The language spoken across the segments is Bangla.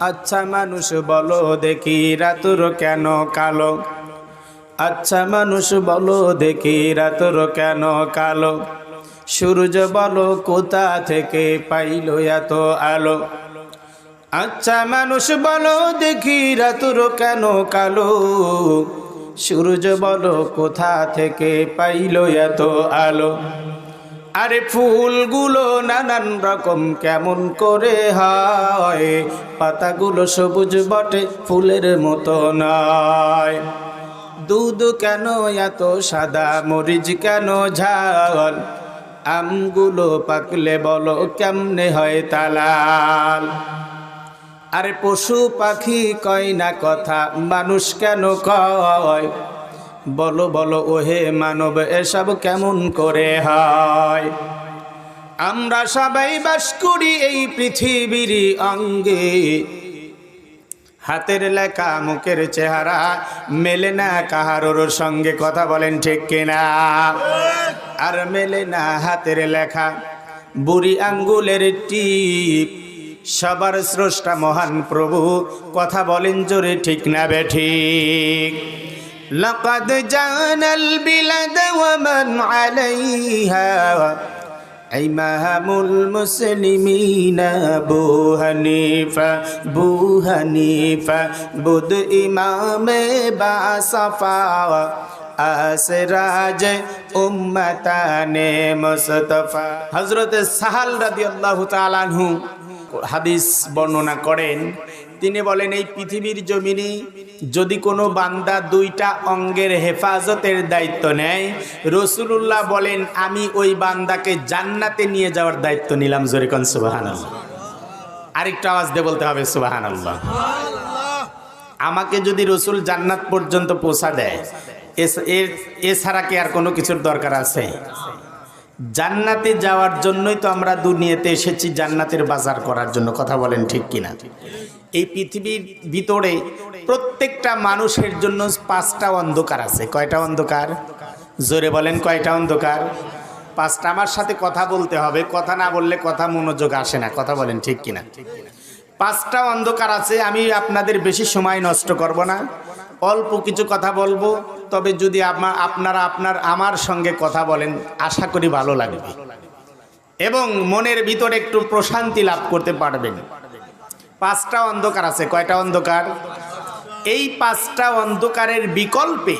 আচ্ছা মানুষ বলো দেখি রাতুর কেন কালো? আচ্ছা মানুষ বলো দেখি রাতুর কেন কালো? সূর্য বলো কোথা থেকে পাইল এত আলো? আচ্ছা মানুষ বলো দেখি রাতুর কেন কালো? সূর্য বলো কোথা থেকে পাইল এত আলো? আরে ফুলগুলো নানান রকম কেমন করে হয়? পাতাগুলো সবুজ বটে, ফুলের মতো নয়। দুধ কেন এত সাদা, মরিচ কেন ঝাল? আমগুলো পাকলে বলো কেমনে হয় তালাল? আরে পশু পাখি কয় না কথা, মানুষ কেন কয়? বলো বলো, ওহে মানব, এসব কেমন করে হয়? আমরা সবাই বাস করি এই পৃথিবীর অঙ্গে। হাতের লেখা, মুখের চেহারা মেলে না কাহারোর সঙ্গে কথা বলেন ঠিক কিনা? আর মেলে না হাতের লেখা, বুড়ি আঙ্গুলের টিপ। সবার স্রষ্টা মহান প্রভু, কথা বলেন জোরে ঠিক না বেঠিক لقد جانا البلاد ومن عليها إمام المسلمين أبو حنيفة بو حنيفة بود إمام باصفا আসরাজ উম্মতানে মুস্তফা হযরত সাহাল রাদিয়াল্লাহু তাআলা আনহু হাদিস বর্ণনা করেন তিনি বলেন, এই পৃথিবীর জমিনে যদি কোনো বান্দা দুইটা অঙ্গের হেফাজতের দায়িত্ব নেয়, রসুলুল্লাহ বলেন, আমি ওই বান্দাকে জান্নাতে নিয়ে যাওয়ার দায়িত্ব নিলাম। জরিকন সুবাহান আরেকটা আওয়াজ দিয়ে বলতে হবে সুবাহান আল্লাহ আমাকে যদি রসুল জান্নাত পর্যন্ত পৌঁছা দেয় এছাড়া কি আর কোনো কিছুর দরকার আছে? জান্নাতে যাওয়ার জন্যই তো আমরা দুনিয়াতে এসেছি, জান্নাতের বাজার করার জন্য। কথা বলেন ঠিক কিনা? এই পৃথিবীর ভিতরে প্রত্যেকটা মানুষের জন্য পাঁচটা অন্ধকার আছে। কয়টা অন্ধকার? জোরে বলেন, কয়টা অন্ধকার? পাঁচটা, আমার সাথে কথা বলতে হবে। কথা না বললে কথা মনোযোগ আসে না। কথা বলেন ঠিক কিনা? পাঁচটা অন্ধকার আছে, আমি আপনাদের বেশি সময় নষ্ট করব না। অল্প কিছু কথা বলব, তবে যদি আপনারা আপনার আমার সঙ্গে কথা বলেন, আশা করি ভালো লাগবে। এবং মনের ভিতরে একটু প্রশান্তি লাভ করতে পারবেন। পাঁচটা অন্ধকার আছে, কয়টা অন্ধকার? এই পাঁচটা অন্ধকারের বিকল্পে,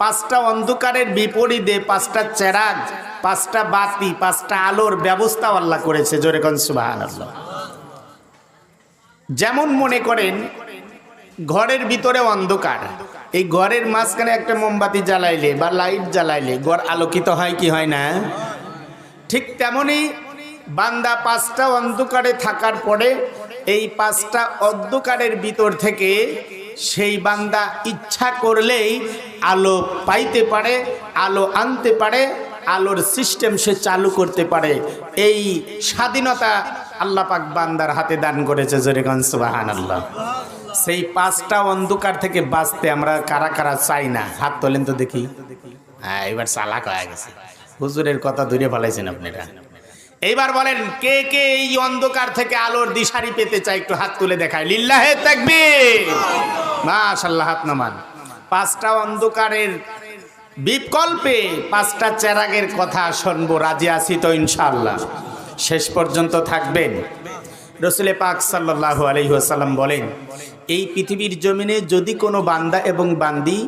পাঁচটা অন্ধকারের বিপরীতে পাঁচটা চেরাগ, পাঁচটা বাতি, পাঁচটা আলোর ব্যবস্থা আল্লাহ করেছে জোরেগঞ্জ আল্লাহ যেমন মনে করেন ঘরের ভিতরে অন্ধকার। এই ঘরের মাঝখানে একটা মোমবাতি জ্বালাইলে বা লাইট জ্বালাইলে ঘর আলোকিত হয় কি হয় না? ঠিক তেমনি বান্দা পাঁচটা অন্ধকারে থাকার পরে এই পাঁচটা অন্ধকারের ভিতর থেকে সেই বান্দা ইচ্ছা করলেই আলো পাইতে পারে, আলো আনতে পারে, আলোর সিস্টেম সে চালু করতে পারে। এই স্বাধীনতা আল্লাহ পাক বান্দার হাতে দান করেছে জরিগঞ্জ সুবাহান আল্লাহ সেই পাঁচটা অন্ধকার থেকে বাঁচতে আমরা কারা কারা চাই না? হাত তোলেন তো দেখি। হ্যাঁ এবার চালাক হয়ে গেছে। হুজুরের কথা দূরে ফেলাইছেন আপনারা। এইবার বলেন, কে কে এই অন্ধকার থেকে আলোর দিশারি পেতে চায়? একটু হাত তুলে দেখায় লিল্লাহে তাকবীর। মাশাআল্লাহ, হাত নামান। পাঁচটা অন্ধকারের বিকল্পে পাঁচটা চেরাগের কথা শুনব। রাজি আছি তো ইনশাআল্লাহ। শেষ পর্যন্ত থাকবেন। রসুলে পাক সাল্লাল্লাহু আলাইহি ওয়াসাল্লাম বলেন এই পৃথিবীর জমিনে যদি কোনো বান্দা এবং বান্দি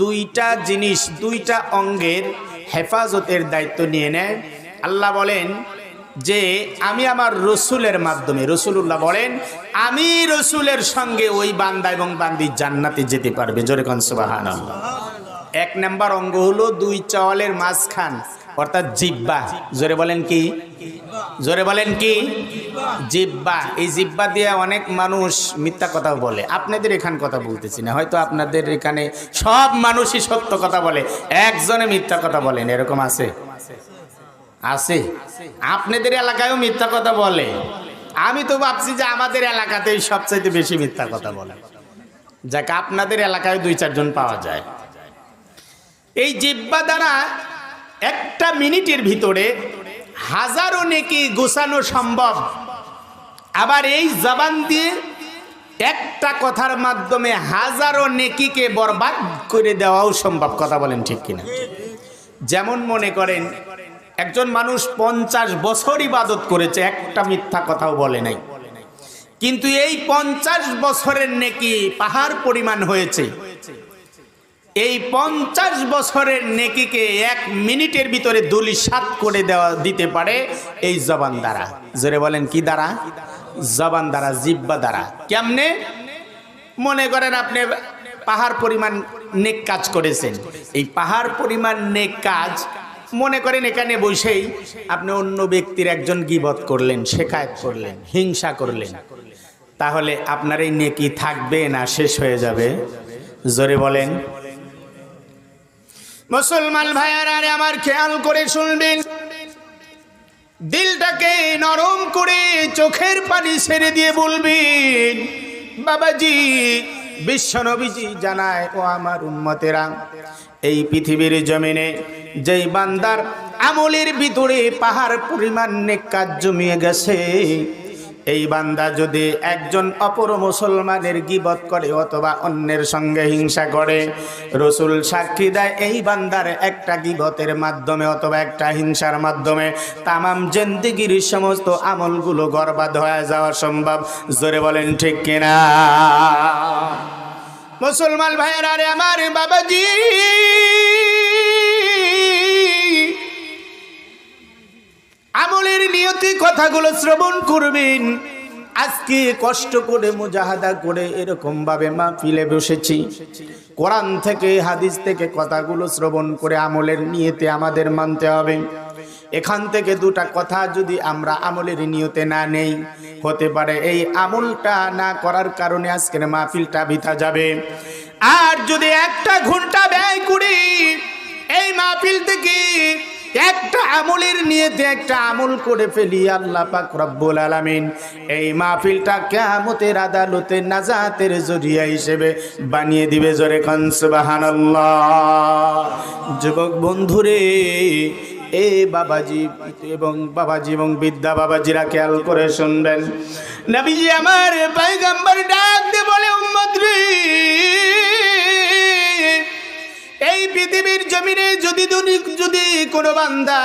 দুইটা জিনিস, দুইটা অঙ্গের হেফাজতের দায়িত্ব নিয়ে নেয়, আল্লাহ বলেন যে, আমি আমার রসুলের মাধ্যমে রসুল্লাহ বলেন, আমি রসুলের সঙ্গে ওই বান্দা এবং বান্দি জান্নাতে যেতে পারবে। জোরে কনসবাহান এক নাম্বার অঙ্গ হলো দুই চাওয়ালের মাঝখান। অর্থাৎ জিব্বা। জোরে বলেন কি? জোরে বলেন কি? জিব্বা। এই জিব্বা দিয়ে অনেক মানুষ মিথ্যা কথা বলে। আপনাদের এখান কথা বলতেছি না। হয়তো আপনাদের এখানে সব মানুষই সত্য কথা বলে। একজনে মিথ্যা কথা বলেন, এরকম আছে? আছে। আপনাদের এলাকায়ও মিথ্যা কথা বলে। আমি তো ভাবছি যে আমাদের এলাকাতেই সবচাইতে বেশি মিথ্যা কথা বলে। যাকে, আপনাদের এলাকায় দুই চারজন পাওয়া যায়। এই জিব্বা দ্বারা একটা মিনিটের ভিতরে হাজারো নেকি গোছানো সম্ভব। আবার এই জবান দিয়ে একটা কথার মাধ্যমে হাজারো নেকিকে বরবাদ করে দেওয়াও সম্ভব, কথা বলেন ঠিক কিনা? যেমন মনে করেন, একজন মানুষ পঞ্চাশ বছর ইবাদত করেছে, একটা মিথ্যা কথাও বলে নাই। কিন্তু এই পঞ্চাশ বছরের নেকি পাহাড় পরিমাণ হয়েছে। এই পঞ্চাশ বছরের নেকিকে এক মিনিটের ভিতরে দুলি সাত করে দেওয়া দিতে পারে এই জবান দ্বারা। জোরে বলেন, কি দ্বারা? জবান দ্বারা জিব্বা দ্বারা। কেমনে? মনে করেন আপনি পাহাড় পরিমাণ নেক কাজ করেছেন। এই পাহাড় পরিমাণ নেক কাজ, মনে করেন এখানে বসেই আপনি অন্য ব্যক্তির একজন গিবত করলেন, শেখায়ত করলেন, হিংসা করলেন। তাহলে আপনার এই নেকি থাকবে না, শেষ হয়ে যাবে। জোরে বলেন মুসলমান ভাইয়ারা আমার খেয়াল করে শুনবেন। দিলটাকে নরম করে চোখের পানি ছেড়ে দিয়ে বলবেন, বাবাজি বিশ্বনবীজি জানায়, ও আমার উম্মতেরা, এই পৃথিবীর জমিনে যেই বান্দার আমলের ভিতরে পাহাড় পরিমাণ কাজ জমিয়ে গেছে এই বান্দা যদি একজন অপর মুসলমানের গিবত করে অথবা অন্যের সঙ্গে হিংসা করে, রসুল সাক্ষী দেয় এই বান্দার একটা গিবতের মাধ্যমে অথবা একটা হিংসার মাধ্যমে। তামাম জেন্দিগির সমস্ত আমলগুলো গর্বাদ হয়ে যাওয়া সম্ভব। জোরে বলেন, ঠিক কিনা? মুসলমান ভাইয়ের আরে আমার বাবাজি! আমলের নিয়তি কথাগুলো শ্রবণ করবেন। আজকে কষ্ট করে মুজাহাদা করে এরকম ভাবে মাহফিলে বসেছি। কোরআন থেকে, হাদিস থেকে কথাগুলো শ্রবণ করে আমলের নিয়তে আমাদের মানতে হবে। এখান থেকে দুটা কথা যদি আমরা আমলের নিয়তে না নেই, হতে পারে এই আমলটা না করার কারণে আজকের মাহফিলটা বিথা যাবে। আর যদি একটা ঘণ্টা ব্যয় করি, এই মাহফিল থেকে একটা আমলের নিয়েতে একটা আমল করে ফেলি, আল্লাহ পাক রব্বুল আলামিন। এই মাহফিলটা কিয়ামতের আদালতে নাজাতের জরিয়া হিসেবে বানিয়ে দিবে জোরে খান সুবহানাল্লাহ। যুবক বন্ধুরে, এ বাবাজি এবং বাবাজি এবং বিদ্যা বাবাজিরা খেয়াল করে শুনবেন। নবীজি আমার পয়গম্বর ডাক দিয়ে বলে, উম্মত রে এই পৃথিবীর জমিনে যদি যদি কোনো বান্দা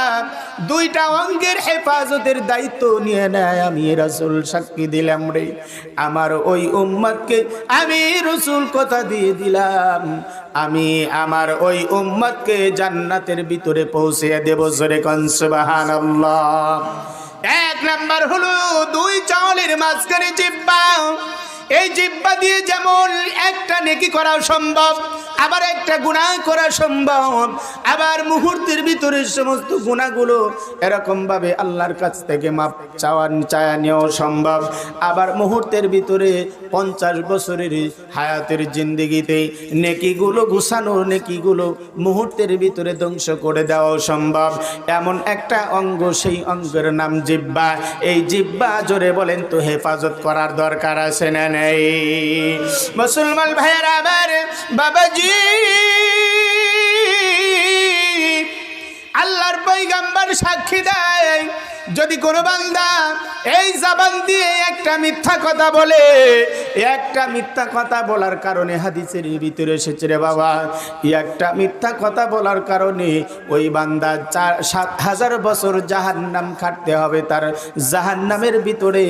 দুইটা অঙ্গের হেফাজতের দায়িত্ব নিয়ে নেয়, আমি রসুল সাক্ষী দিলাম রে। আমার ওই উম্মতকে আমি রসুল কথা দিয়ে দিলাম। আমি আমার ওই উম্মতকে জান্নাতের ভিতরে পৌঁছে দেব জোরে কনসবাহান এক নাম্বার হলো দুই চাউলের মাঝখানে জিব্বা এই জিব্বা দিয়ে যেমন একটা নেকি করা সম্ভব আবার একটা গুণা করা সম্ভব। আবার মুহূর্তের ভিতরে সমস্ত গুণাগুলো এরকম ভাবে আল্লাহর কাছ থেকে মাপ চাওয়া, চায়া নেওয়া সম্ভব। আবার মুহূর্তের ভিতরে পঞ্চাশ বছরের হায়াতের জিন্দিগিতে নেকিগুলো গুছানো, নেকিগুলো মুহূর্তের ভিতরে ধ্বংস করে দেওয়া সম্ভব। এমন একটা অঙ্গ, সেই অঙ্গের নাম জিব্বা। এই জিব্বা জোরে বলেন তো, হেফাজত করার দরকার আছে না নেই? মুসলমান ভাইয়ের আবার বাবাজি আল্লাহর পৈগাম্বার সাক্ষী দেয়। যদি কোনো বান্দা এই জাবান দিয়ে একটা মিথ্যা কথা বলে, একটা মিথ্যা কথা বলার কারণে হাদিসের ভিতরে এসেছে রে বাবা, একটা মিথ্যা কথা বলার কারণে ওই বান্দা চার, সাত হাজার বছর জাহান্নাম খাটতে হবে, তার জাহান্নামের ভিতরে,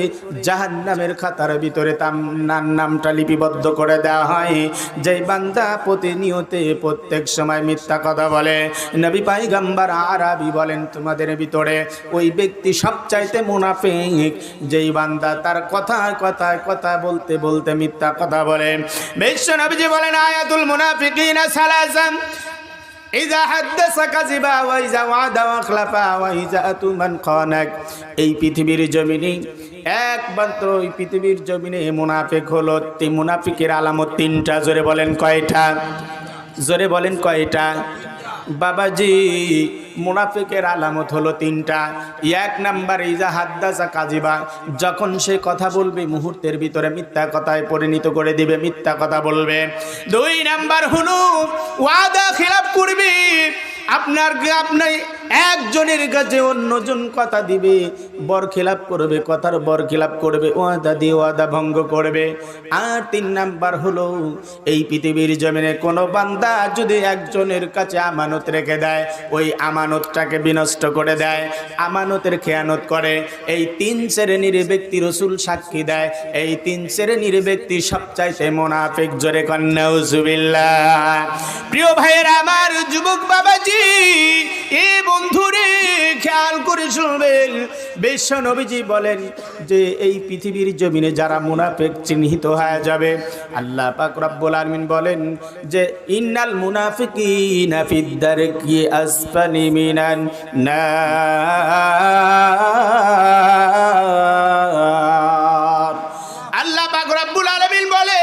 জাহান্নামের খাতার ভিতরে তার নাম, নামটা লিপিবদ্ধ করে দেওয়া হয়। যেই বান্দা প্রতিনিয়তে প্রত্যেক সময় মিথ্যা কথা বলে, নবী পাইগাম্বার আরবি বলেন, তোমাদের ভিতরে ওই ব্যক্তি সবচাইতে মুনাফিক। যেই বান্দা তার কথায় কথায় কথা বলতে বলতে মিথ্যা কথা বলে। বিশ্ব নবীজি বলেন, আয়াতুল মুনাফিকিনা সালাসাম ইজা হাদ্দাসা কাযিবা ওয়া ইজা ওয়াদা আখলাফা ওয়া ইজা আতুমান খানাক এই পৃথিবীর জমিনে, একমাত্র ওই পৃথিবীর জমিনে মুনাফিক হলো মুনাফিকের আলামত তিনটা। জোরে বলেন কয়টা? জোরে বলেন কয়টা? বাবাজি, মুনাফিকের আলামত হলো তিনটা। এক নাম্বার, ইজা হাদ্দাসা কাজিবা যখন সে কথা বলবে, মুহূর্তের ভিতরে মিথ্যা কথায় পরিণত করে দিবে, মিথ্যা কথা বলবে। দুই নাম্বার হলো ওয়াদা খিলাফ করবে। আপনার আপনি একজনের কাছে অন্যজন কথা দিবে, বর খেলাপ করবে, কথার বর খেলাপ করবে, ওয়াদা দিয়ে ওয়াদা ভঙ্গ করবে। আর তিন নাম্বার হলো, এই পৃথিবীর জমিনে কোনো বান্দা যদি একজনের কাছে আমানত রেখে দেয়, ওই আমানতটাকে বিনষ্ট করে দেয়, আমানতের খেয়ানত করে। এই তিন শ্রেণির ব্যক্তি রসুল সাক্ষী দেয়, এই তিন শ্রেণির ব্যক্তি সবচাইতে মোনাফিক, জোরে কন্যাউজুবিল্লাহ প্রিয় ভাইয়ের, আমার যুবক বাবাজি এ বন্ধুরে, খেয়াল করে শুনবেন। বিশ্ব নবীজি বলেন যে, এই পৃথিবীর জমিনে যারা মুনাফেক চিহ্নিত হয়ে যাবে, আল্লাহ পাক রব্বুল আলামিন বলেন যে, ইন্নাল মুনাফিকিনা ফিদ দারকি আসফালি মিনান নার। আল্লাহ পাক রব্বুল আলামিন বলে,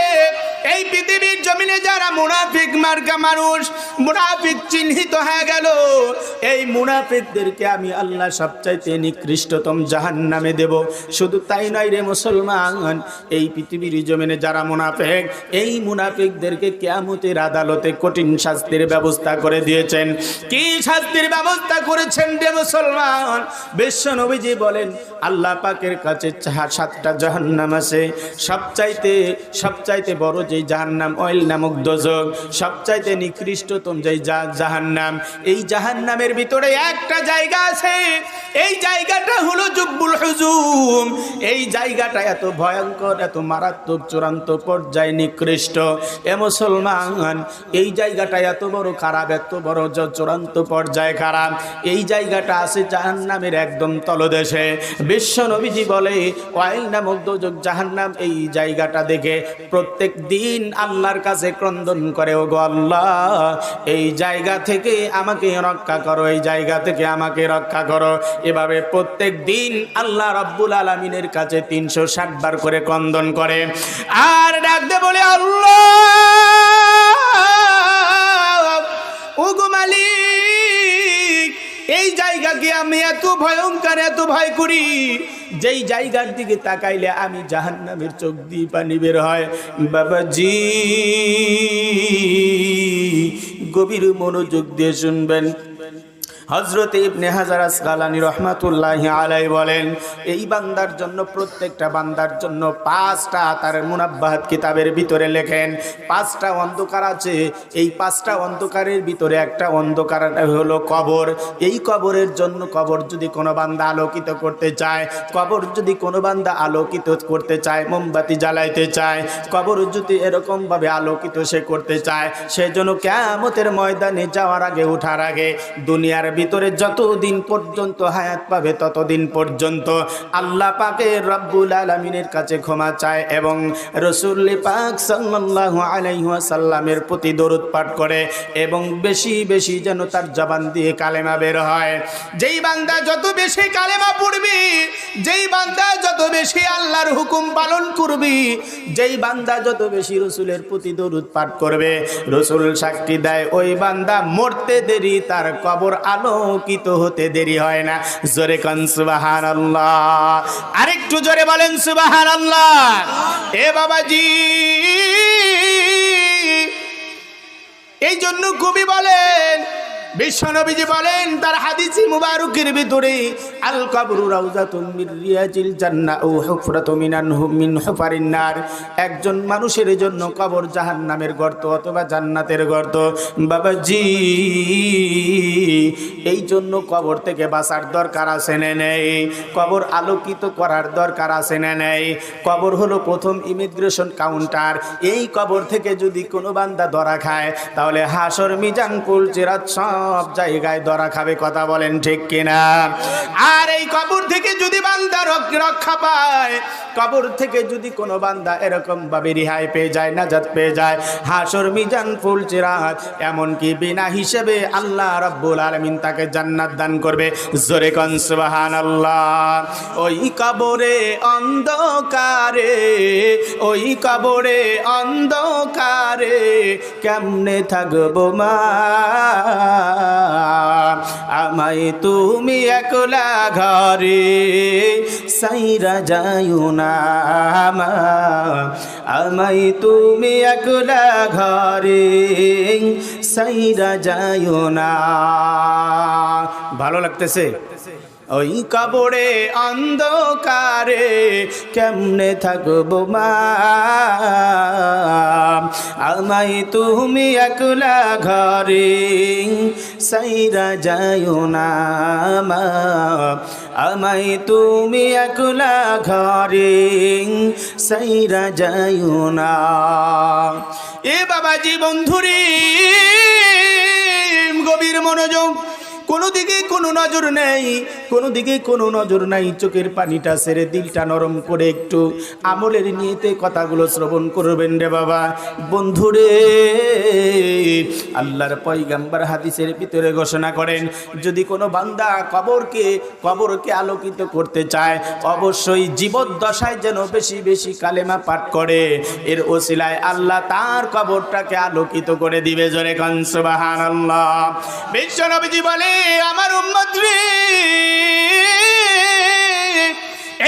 এই পৃথিবীর জমিনে যারা মুনাফিক মার্কা মানুষ মুনাফিক চিহ্নিত হয়ে গেল। এই মুনাফিকদেরকে আমি আল্লাহ সবচাইতে নিকৃষ্টতম জাহান্নামে দেব। শুধু তাই নয় রে মুসলমান, এই পৃথিবীর জমিনে যারা মুনাফেক, এই মুনাফিকদেরকে কেয়ামতের আদালতে কঠিন শাস্তির ব্যবস্থা করে দিয়েছেন। কি শাস্তির ব্যবস্থা করেছেন রে মুসলমান? বিশ্ব নবীজি বলেন, আল্লাহ পাকের কাছে সাতটা জাহান্নাম আছে। সবচাইতে সবচাইতে বড় যে জাহান্নাম অয়েল নামক দোজক, সবচাইতে নিকৃষ্টতম যে জা- জাহান্নাম। এই জাহান্নামের ভিতরে একটা জায়গা আছে। এই জায়গাটা হলো জুব্বুল হুজুম। এই জায়গাটা এত ভয়ঙ্কর, এত মারাত্মক, চূড়ান্ত পর্যায়ে নিকৃষ্ট। এ মুসলমান, এই জায়গাটা এত বড় খারাপ, এত বড় চূড়ান্ত পর্যায়ে খারাপ। এই জায়গাটা আছে জাহান্নামের একদম তলদেশে। বিশ্ব নবীজি বলে, ওয়াইল নামক দোজক জাহান্নাম? এই জায়গাটা দেখে প্রত্যেক দিন আল্লাহর কাছে ক্রন্দন করে ও গো আল্লাহ এই জায়গা থেকে আমাকে রক্ষা করো, এই জায়গা থেকে আমাকে রক্ষা করো। এভাবে প্রত্যেক দিন আল্লাহ রব্বুল আলমিনের কাছে তিনশো ষাট বার করে ক্রন্দন করে। আর ডাকতে বলে, আল্লাহ মালিক, এই জায়গাকে আমি এত ভয়ঙ্কর, এত ভয় করি। যেই জায়গার দিকে তাকাইলে আমি জাহান্নামের চোখ দিয়ে পানি বের হয়। বাবাজি গভীর মনোযোগ দিয়ে শুনবেন। হজরত ইবনে হাজার আসকালানি রহমাতুল্লাহ আলাই বলেন, এই বান্দার জন্য, প্রত্যেকটা বান্দার জন্য পাঁচটা তার মুনাব্বাহাত কিতাবের ভিতরে লেখেন, পাঁচটা অন্ধকার আছে। এই পাঁচটা অন্ধকারের ভিতরে একটা অন্ধকার হলো কবর। এই কবরের জন্য কবর যদি কোনো বান্দা আলোকিত করতে চায়, কবর যদি কোনো বান্দা আলোকিত করতে চায়, মোমবাতি জ্বালাইতে চায়, কবর যদি এরকমভাবে আলোকিত সে করতে চায়, সেজন্য কেমতের ময়দানে যাওয়ার আগে ওঠার আগে দুনিয়ার ভিতরে যতদিন পর্যন্ত হায়াত পাবে ততদিন পর্যন্ত আল্লাহ পাকে রব্বুল আলমিনের কাছে ক্ষমা চায় এবং রসুল পাক সাল্লাহ আলাইসাল্লামের প্রতি দরুদ পাঠ করে এবং বেশি বেশি যেন তার জবান দিয়ে কালেমা বের হয়। যেই বান্দা যত বেশি কালেমা পড়বি, যেই বান্দা যত বেশি আল্লাহর হুকুম পালন করবি, যেই বান্দা যত বেশি রসুলের প্রতি দরুদ পাঠ করবে, রসুল সাক্ষী দেয়, ওই বান্দা মরতে দেরি, তার কবর আলোকিত হতে দেরি হয় না। জোরে কন সুবাহান আল্লাহ আরেকটু জোরে বলেন সুবাহান আল্লাহ এ বাবাজি। এই জন্য কবি বলেন বিশ্বনবীজি বলেন, তার হাদিসি মুবারকের ভিতরে, আল কাবরু রাউজাতুম মির রিয়াজিল জান্নাহ ও হুফরাতুম মিনান মিন হুফারিন নার। একজন মানুষের জন্য কবর জাহান্নামের গর্ত অথবা জান্নাতের গর্ত। বাবাজি, এই জন্য কবর থেকে বাঁচার দরকার আছে না নেই? কবর আলোকিত করার দরকার আছে না নেই? কবর হলো প্রথম ইমিগ্রেশন কাউন্টার। এই কবর থেকে যদি কোনো বান্দা ধরা খায়, তাহলে হাসর মিজান কুল সব জায়গায় দরা খাবে, কথা বলেন ঠিক কিনা? আর এই কবর থেকে যদি বান্দা রক্ষা পায় কবর থেকে যদি কোনো বান্দা এরকম ভাবে রিহাই পেয়ে যায়, নাজাত পেয়ে যায়, হাসর, মিজান, ফুল, চেরাত, এমনকি বিনা হিসেবে আল্লাহ রব্বুল আলমিন তাকে জান্নাত দান করবে। জোরে কন সুবাহান আল্লাহ ওই কবরে অন্ধকারে, ওই কবরে অন্ধকারে কেমনে থাকব মা? আমায় তুমি একলা ঘরে সাইরা যাইও না। আমায় তুমি একলা ঘরে সাইরা যাইও না। ভালো লাগতেছে। ওই কবরে অন্ধকারে কেমনে থাকব মা? আমাই তুমি একলা ঘরে সাইরা যাইও না মা। আমাই তুমি একলা ঘরে সাইরা যাইও না। এ বাবাজি বন্ধুরে গভীর মনোযোগ কোনো দিকে কোনো নজর নেই, কোনো দিকে কোনো নজর নাই, চোখের পানিটা সেরে দিলটা নরম করে একটু আমলের নিয়েতে কথাগুলো শ্রবণ করবেন রে বাবা। বন্ধুরে, আল্লাহর পয়গাম্বার হাদিসের ভিতরে ঘোষণা করেন, যদি কোনো বান্দা কবরকে কবরকে আলোকিত করতে চায়, অবশ্যই জীবদ্দশায় যেন বেশি বেশি কালেমা পাঠ করে। এর ওসিলায় আল্লাহ তার কবরটাকে আলোকিত করে দিবে জোরে কনসবাহান আল্লাহ বিশ্বনবীজি বলে আমার উম্মত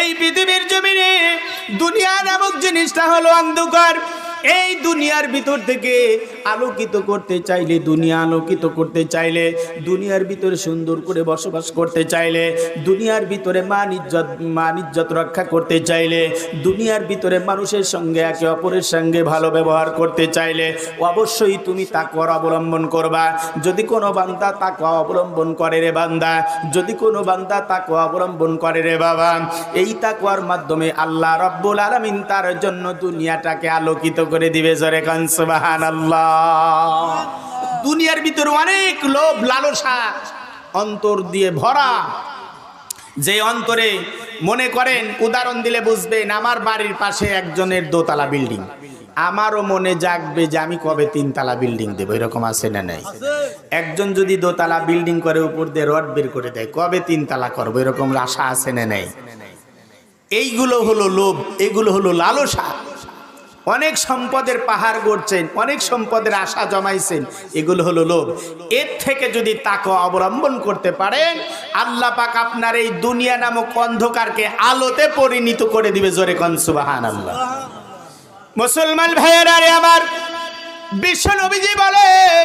এই পৃথিবীর জমিনে দুনিয়া নামক জিনিসটা হলো অন্ধকার। এই দুনিয়ার ভিতর থেকে আলোকিত করতে চাইলে, দুনিয়া আলোকিত করতে চাইলে, দুনিয়ার ভিতরে সুন্দর করে বসবাস করতে চাইলে, দুনিয়ার ভিতরে মান ইজ্জত মান ইজ্জত রক্ষা করতে চাইলে, দুনিয়ার ভিতরে মানুষের সঙ্গে একে অপরের সঙ্গে ভালো ব্যবহার করতে চাইলে, অবশ্যই তুমি তাকওয়ার অবলম্বন করবা। যদি কোনো বান্দা তাকওয়া অবলম্বন করে রে বান্দা, যদি কোনো বান্দা তাকওয়া অবলম্বন করে রে বাবা, এই তাকওয়ার মাধ্যমে আল্লাহ রব্বুল আলামিন তার জন্য দুনিয়াটাকে আলোকিত করে দিবে জরে কান, সুবহানাল্লাহ। দুনিয়ার ভিতরে অনেক লোভ, লালসা, অন্তর দিয়ে ভরা। যে অন্তরে মনে করেন, উদাহরণ দিলে বুঝবেন, আমার বাড়ির পাশে একজনের দোতলা বিল্ডিং। আমারও মনে জাগবে যে আমি কবে তিনতলা বিল্ডিং দেবো, এরকম আছে না নাই? একজন যদি দোতলা বিল্ডিং করে, উপর দিয়ে রড বের করে দেয়, কবে তিনতলা করব, এরকম আশা আছে না নাই? এইগুলো হলো লোভ, এগুলো হলো লালসা। অনেক সম্পদের পাহাড় গড়ছেন, অনেক সম্পদের আশা জমাইছেন, এগুলো হলো লোভ। এর থেকে যদি তাকে অবলম্বন করতে পারেন, আল্লাহ পাক আপনার এই দুনিয়া নামক অন্ধকারকে আলোতে পরিণত করে দিবে জোরে কনসুবাহান আল্লাহ মুসলমান ভাইয়েরা আমার বিশ্ব নবীজি বলেন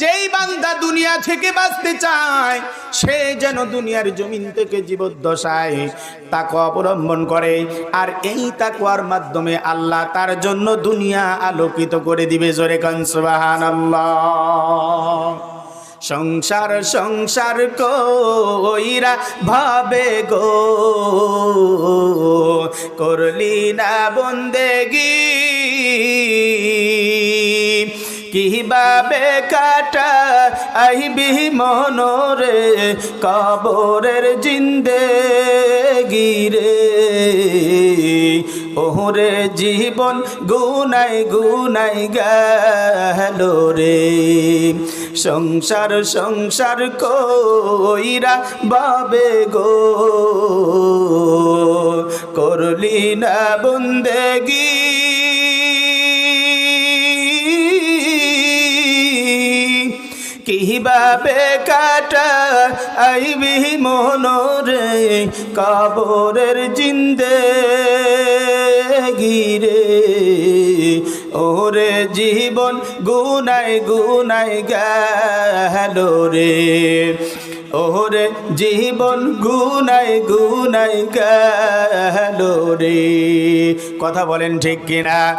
যেই বান্দা দুনিয়া থেকে বাঁচতে চায়, সে যেন দুনিয়ার জমিন থেকে জীবদ্দশায় তাকে অবলম্বন করে। আর এই তাকুয়ার মাধ্যমে আল্লাহ তার জন্য দুনিয়া আলোকিত করে দিবে জোরে কনসবাহান সংসার সংসার কইরা ভাবে গো, করলি না বন্দেগি। কীভাবে কাটা আইবি মনরে কবরের জিন্দে গিরে ওহরে জীবন গুনাই গুনাই গেল রে সংসার সংসার কইরা বাবে গো। করলি না বন্দেগি কীভাবে কাটা আইবি মনরে? কবরের জিন্দে গিরে। ওরে জীবন গুনাই গুনাই গেল রে। ওরে জীবন গুনাই গুনাই গেল রে। কথা বলেন ঠিক কিনা?